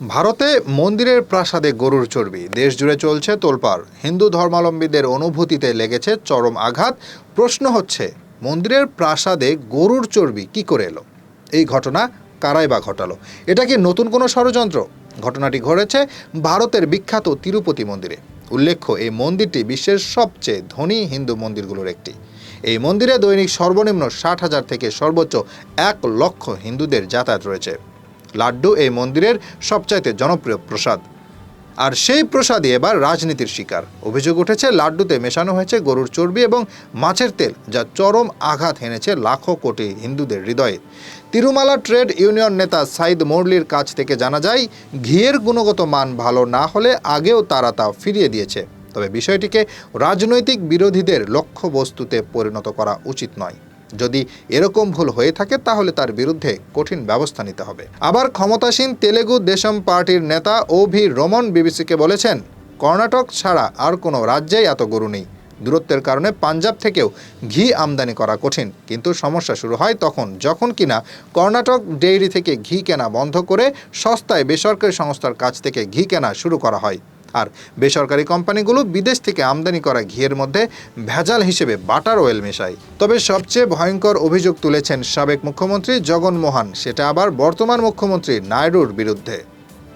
ভারতে মন্দিরের প্রাসাদে গরুর চর্বি। দেশ জুড়ে চলছে তোলপাড়। হিন্দু ধর্মাবলম্বীদের অনুভূতিতে লেগেছে চরম আঘাত। প্রশ্ন হচ্ছে, মন্দিরের প্রাসাদে গরুর চর্বি কি করে এলো? এই ঘটনা কারাই বা ঘটালো? এটা কি নতুন কোনো ষড়যন্ত্র? ঘটনাটি ঘটেছে ভারতের বিখ্যাত তিরুপতি মন্দিরে। উল্লেখ্য, এই মন্দিরটি বিশ্বের সবচেয়ে ধনী হিন্দু মন্দিরগুলোর একটি। এই মন্দিরে দৈনিক সর্বনিম্ন ষাট হাজার থেকে সর্বোচ্চ এক লক্ষ হিন্দুদের যাতায়াত রয়েছে। লাড্ডু এই মন্দিরের সবচাইতে জনপ্রিয় প্রসাদ। আর সেই প্রসাদই এবার রাজনীতির শিকার। অভিযোগ উঠেছে, লাড্ডুতে মেশানো হয়েছে গরুর চর্বি এবং মাছের তেল, যা চরম আঘাত হেনেছে লাখো কোটি হিন্দুদের হৃদয়ে। তিরুমালা ট্রেড ইউনিয়ন নেতা সাইদ মোরলির কাছ থেকে জানা যায়, ঘিয়ের গুণগত মান ভালো না হলে আগেও তারা তা ফিরিয়ে দিয়েছে। তবে বিষয়টিকে রাজনৈতিক বিরোধীদের লক্ষ্যবস্তুতে পরিণত করা উচিত নয়। যদি এরকম ভুল হয়ে থাকে, তাহলে তার বিরুদ্ধে কঠিন ব্যবস্থা নিতে হবে। আবার ক্ষমতাসীন তেলেগু দেশম পার্টির নেতা ও ভি রমন বিবিসিকে বলেছেন, কর্ণাটক ছাড়া আর কোনো রাজ্যেই এত গরু নেই। দূরত্বের কারণে পাঞ্জাব থেকেও ঘি আমদানি করা কঠিন। কিন্তু সমস্যা শুরু হয় তখন, যখন কিনা কর্ণাটক ডেইরি থেকে ঘি কেনা বন্ধ করে সস্তায় বেসরকারি সংস্থার কাছ থেকে ঘি কেনা শুরু করা হয়। আর বেসরকারি কোম্পানিগুলো বিদেশ থেকে আমদানি করা ঘিয়ের মধ্যে ভেজাল হিসেবে বাটার অয়েল মেশায়। তবে সবচেয়ে ভয়ঙ্কর অভিযোগ তুলেছেন সাবেক মুখ্যমন্ত্রী জগনমোহন সেটা আবার বর্তমান মুখ্যমন্ত্রী নাইডুর বিরুদ্ধে।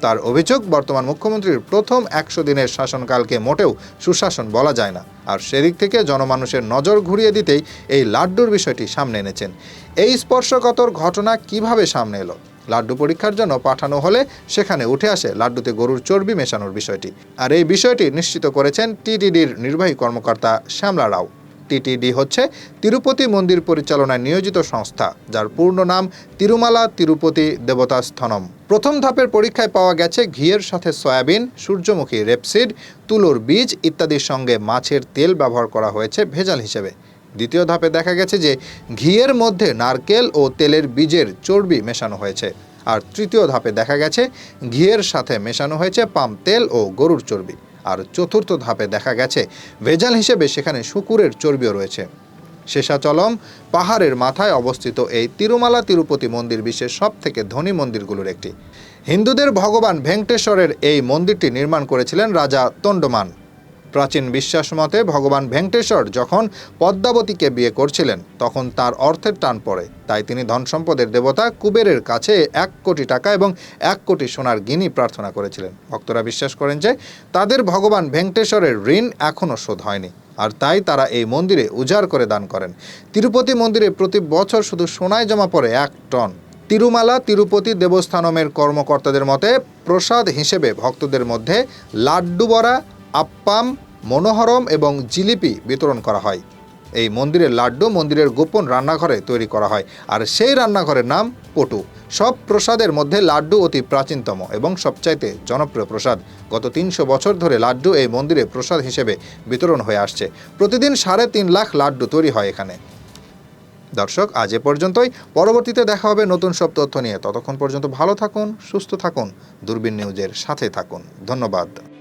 তার অভিযোগ, বর্তমান মুখ্যমন্ত্রীর প্রথম একশো দিনের শাসনকালকে মোটেও সুশাসন বলা যায় না। আর সেদিক থেকে জনমানুষের নজর ঘুরিয়ে দিতেই এই লাড্ডুর বিষয়টি সামনে এনেছেন। এই স্পর্শকাতর ঘটনা কীভাবে সামনে এলো? লাড্ডু পরীক্ষার জন্য পাঠানো হলে সেখানে উঠে আসে লাড্ডুতে গরুর চর্বি মেশানোর বিষয়টি। আর এই বিষয়টি নিশ্চিত করেছেন টিটিডির নির্বাহী কর্মকর্তা শ্যামলা রাও। টিটিডি হচ্ছে তিরুপতি মন্দির পরিচালনায় নিয়োজিত সংস্থা, যার পূর্ণ নাম তিরুমালা তিরুপতি দেবতা স্থনম প্রথম ধাপের পরীক্ষায় পাওয়া গেছে ঘিয়ের সাথে সয়াবিন, সূর্যমুখী রেপসিড, তুলোর বীজ ইত্যাদির সঙ্গে মাছের তেল ব্যবহার করা হয়েছে ভেজাল হিসেবে। দ্বিতীয় ধাপে দেখা গেছে যে ঘিয়ের মধ্যে নারকেল ও তেলের বীজের চর্বি মেশানো হয়েছে। আর তৃতীয় ধাপে দেখা গেছে ঘিয়ের সাথে মেশানো হয়েছে পাম তেল ও গরুর চর্বি। আর চতুর্থ ধাপে দেখা গেছে ভেজাল হিসেবে সেখানে শুকুরের চর্বিও রয়েছে। শেষাচলম পাহাড়ের মাথায় অবস্থিত এই তিরুমালা তিরুপতি মন্দির বিশ্বের সব থেকে ধনী মন্দিরগুলোর একটি। হিন্দুদের ভগবান ভেঙ্কটেশ্বরের এই মন্দিরটি নির্মাণ করেছিলেন রাজা তন্ডমান। প্রাচীন বিশ্বাস মতে ভগবান ভেঙ্কটেশ্বর যখন পদ্মাবতীকে বিয়ে করছিলেন, তখন তার অর্থের টান পড়ে। তাই তিনি ধন সম্পদের দেবতা কুবেরের কাছে এক কোটি টাকা এবং এক কোটি সোনার গিনি প্রার্থনা করেছিলেন। ভক্তরা বিশ্বাস করেন যে, তাদের ভগবান ভেঙ্কটেশ্বরের ঋণ এখনও শোধ হয়নি। আর তাই তারা এই মন্দিরে উজাড় করে দান করেন। তিরুপতি মন্দিরে প্রতি বছর শুধু সোনায় জমা পড়ে এক টন। তিরুমালা, তিরুপতি দেবস্থানমের কর্মকর্তাদের মতে প্রসাদ হিসেবে ভক্তদের মধ্যে লাড্ডু বড়া আপ্পাম, মনোহরম এবং জিলিপি বিতরণ করা হয়। এই মন্দিরের লাড্ডু মন্দিরের গোপন রান্নাঘরে তৈরি করা হয় আর সেই রান্নাঘরের নাম পটু। সব প্রসাদের মধ্যে লাড্ডু অতি প্রাচীনতম এবং সবচাইতে জনপ্রিয় প্রসাদ। গত তিনশো বছর ধরে লাড্ডু এই মন্দিরে প্রসাদ হিসেবে বিতরণ হয়ে আসছে। প্রতিদিন সাড়ে তিন লাখ লাড্ডু তৈরি হয় এখানে। দর্শক, আজ এ পর্যন্তই। পরবর্তীতে দেখা হবে নতুন সব তথ্য নিয়ে। ততক্ষণ পর্যন্ত ভালো থাকুন, সুস্থ থাকুন, দূরবীন নিউজের সাথে থাকুন। ধন্যবাদ।